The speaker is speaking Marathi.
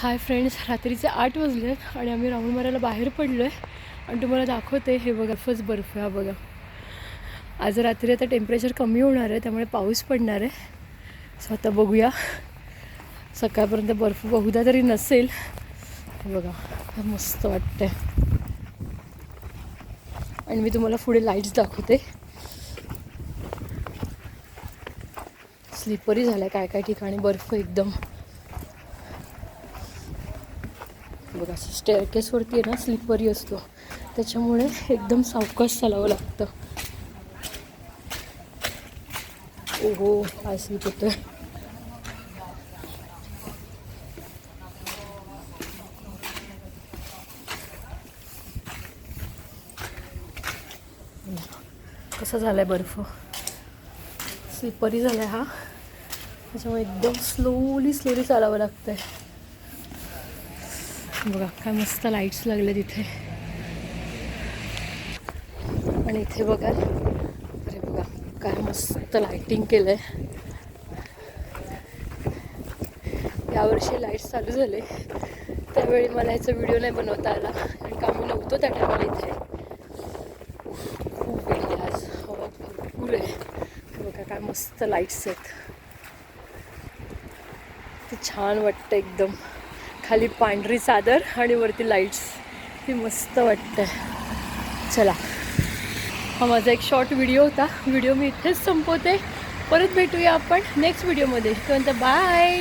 हाय फ्रेंड्स रात्रीचे आठ वाजले आणि आम्ही राऊंड मारायला बाहेर पडलो आहे आणि तुम्हाला दाखवते हे बघा फर्स्ट बर्फ हा बघा. आज रात्री आता टेम्परेचर कमी होणार आहे त्यामुळे पाऊस पडणार आहे. सो आता बघूया. सकाळपर्यंत बर्फ बहुधा तरी नसेल. बघा मस्त वाटतं आणि मी तुम्हाला पुढे लाईट्स दाखवते. स्लिपरी आहे काय काय ठिकाणी बर्फ एकदम. बघा असं स्टेअरकेसवरती आहे ना स्लिपरी असतो. त्याच्यामुळे एकदम सावकाश चालावं लागतं. ओहो काय स्लिप कसं कसा आहे बर्फ? स्लिपरी आहे हा. त्याच्यामुळे एकदम स्लोली स्लोली चालावं लागतं आहे बघा काय मस्त लाईट्स लागले तिथे. आणि इथे बघा अरे बघा काय मस्त लाईटिंग आहे यावर्षी लाईट्स चालू झाले. त्यावेळी मला ह्याचा व्हिडिओ नाही बनवता आला कारण का आम्ही नव्हतो त्या टायमाला इथे. खूप वेळ आज. हवा भरपूर आहे. बघा काय मस्त लाईट्स आहेत. ते छान वाटतं एकदम. खाली पांढरी चादर आणि वरती लाईट्स ही मस्त वाटतं चला. हा माझा एक शॉर्ट व्हिडिओ होता. व्हिडिओ मी इथेच संपवते. परत भेटूया आपण नेक्स्ट व्हिडिओमध्ये तोपर्यंत बाय